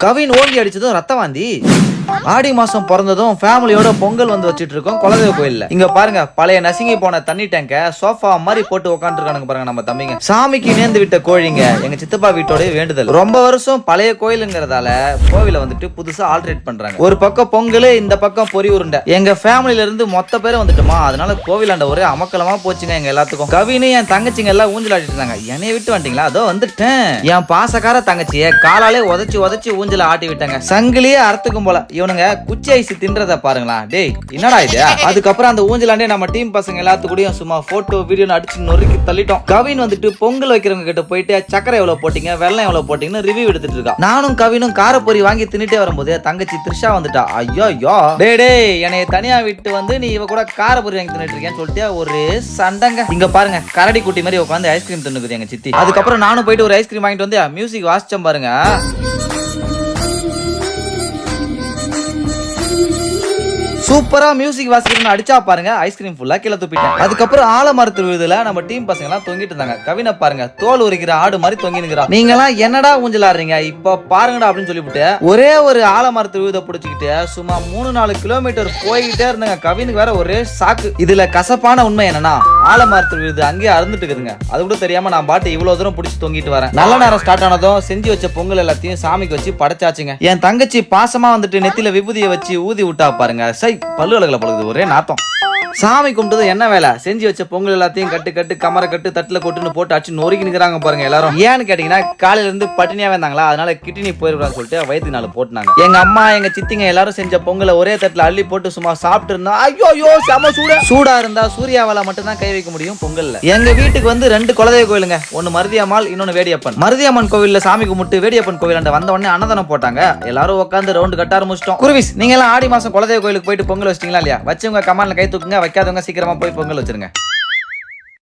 கவின் ஓங்கி அடிச்சதும் ரத்த வாந்தி ஆடி மாசம் பிறந்ததும் ஃபேமிலியோட பொங்கல் வந்து வச்சுட்டு இருக்கோம். குலதெய்வ கோயில்ல. இங்க பாருங்க பழைய நசுங்கி போன தண்ணி டேங்க சோஃபா மாதிரி போட்டு உட்காந்துருக்கானுங்க பாருங்க நம்ம தம்பிங்க. சாமிக்கு நேர்ந்து விட்ட கோழிங்க எங்க சித்தப்பா வீட்டோடய வேண்டுதல். ரொம்ப வருஷம் பழைய கோயிலுங்கிறதால கோவில வந்துட்டு புதுசா ஆல்ட்ரேட் பண்றாங்க. ஒரு பக்கம் பொங்கல் இந்த பக்கம் பொறி உருண்டை. எங்க ஃபேமிலில இருந்து மொத்த பேரும் வந்துட்டோமா? அதனால கோவிலாண்ட ஒரே அமக்கலமா போச்சுங்க எங்க எல்லாத்துக்கும். கவினு என் தங்கச்சிங்க எல்லாம் ஊஞ்சல் ஆடிட்டு இருந்தாங்க. என்னைய விட்டு வந்துட்டீங்களா? அதோ வந்துட்டேன். என் பாசக்கார தங்கச்சிய காலாலே உதச்சி உதச்சி ஊஞ்சல ஆட்டி விட்டாங்க சங்கிலியே அறுத்துக்கும் போல. இவனுங்க குச்சி ஐஸ் தின்றத பாருங்களா டேய் என்னடா இது? அதுக்கப்புறம் அந்த ஊஞ்சலாண்டே நம்ம டீம் பசங்க எல்லாத்துக்கூடயும் சும்மா போட்டோ வீடியோ அடிச்சு நொறுக்கி தள்ளிட்டோம். கவின் வந்துட்டு பொங்கல் வைக்கிறவங்க கிட்ட போயிட்டு சக்கரை எவ்வளவு போட்டீங்க வெள்ளம் எவ்வளவு போட்டீங்கன்னு ரிவ்யூ எடுத்துட்டு இருக்கா நானும் கவினும் காரப்பொரி வாங்கி தின்னுட்டே வரும்போது தங்கச்சி த்ரிஷா வந்துட்டா. ஐயோ ஐயோ டேய் டே என்னைய தனியா விட்டு வந்து நீ இவ கூட காரப்பொரி வாங்கி தின்னுட்டு இருக்கேன்னு சொல்லிட்டு ஒரு சண்டங்க. இங்க பாருங்க கரடி குட்டி மாதிரி உட்காந்து ஐஸ்கிரீம் தின்னுக்குது எங்க சித்தி. அதுக்கப்புறம் நானும் போயிட்டு ஒரு ஐஸ்கிரீம் வாங்கிட்டு வந்து மியூசிக் வாசிச்சேன் பாருங்க. சூப்பரா மியூசிக் வாசிக்கணும்னு அடிச்சா பாருங்க ஐஸ்கிரீம் ஃபுல்லா கீழே துப்பிட்டேன். அதுக்கப்புறம் ஆலமரத்து விழுதுல நம்ம டீம் பசங்க எல்லாம் தொங்கிட்டு இருந்தாங்க. கவினை பாருங்க தோல் உரிக்கிற ஆடு மாதிரி தொங்கி நிக்கிறா நீங்க எல்லாம் என்னடா ஊஞ்சலாடுறீங்க? இப்ப பாருங்கடா அப்படின்னு சொல்லிவிட்டு ஒரே ஒரு ஆலமரத்து விழுத பிடிச்சிக்கிட்டு சும்மா மூணு நாலு கிலோமீட்டர் போய்கிட்டே இருந்தாங்க. கவினுக்கு வேற ஒரே சாக்கு இதுல கசப்பான உண்மை என்னன்னா ஆலமரத்து விழுது அங்கேயே அறந்துட்டு இருக்குதுங்க அது கூட தெரியாம நான் பாட்டு இவ்வளவு தூரம் பிடிச்சி தொங்கிட்டு வரேன். நல்ல நேரம் ஸ்டார்ட் ஆனதும் செஞ்சு வச்ச பொங்கல் எல்லாத்தையும் சாமிக்கு வச்சு படைச்சாச்சுங்க. என் தங்கச்சி பாசமா வந்துட்டு நெத்தில விபூதியை வச்சு ஊதி விட்டா பாருங்க. சை பல்லு அழகுல பழகுது ஒரே நாத்தம். சாமி கும்பிட்டது என்ன வேலை? செஞ்சு வச்ச பொங்கல் எல்லாத்தையும் கட்டு கட்டு கமரை கட்டு தட்டுல கொட்டுன்னு போட்டு அடிச்சு நொறுக்கி நிக்கிறாங்க பாருங்க எல்லாரும். ஏன்னு கேட்டீங்கன்னா காலையில இருந்து பட்டினியா வந்தாங்களா அதனால கிட்னி போயிருக்கான்னு சொல்லிட்டு வயிற்று நாள் போட்டுனாங்க. எங்க அம்மா எங்க சித்திங்க எல்லாரும் செஞ்ச பொங்கலை ஒரே தட்டுல அள்ளி போட்டு சும்மா சாப்பிட்டு இருந்தா ஐயோ ஐயோ செம சூடா. சூடா இருந்தா சூர்யாவால மட்டும் தான் கை வைக்க முடியும் பொங்கல்ல. எங்க வீட்டுக்கு வந்து ரெண்டு குலதெய்வ கோயிலுங்க. ஒன்னு மருதியம்மாள் இன்னொன்னு வேடியப்பன். மருதியம்மன் கோவில்ல சாமி கும்பிட்டு வேடியப்பன் கோவில் வந்த உடனே அன்னதானம் போட்டாங்க. எல்லாரும் உட்காந்து ரவுண்டு கட்ட ஆரம்பிச்சிட்டோம். குருவிஸ் நீங்க எல்லாம் ஆடி மாசம் குலதெய்வ கோயிலுக்கு போயிட்டு பொங்கல் வச்சிட்டீங்களா இல்லையா? வச்சவங்க கமான்ல கை தூக்குங்க வைக்காதவங்க சீக்கிரமா போய் பொங்கல் வச்சிருங்க.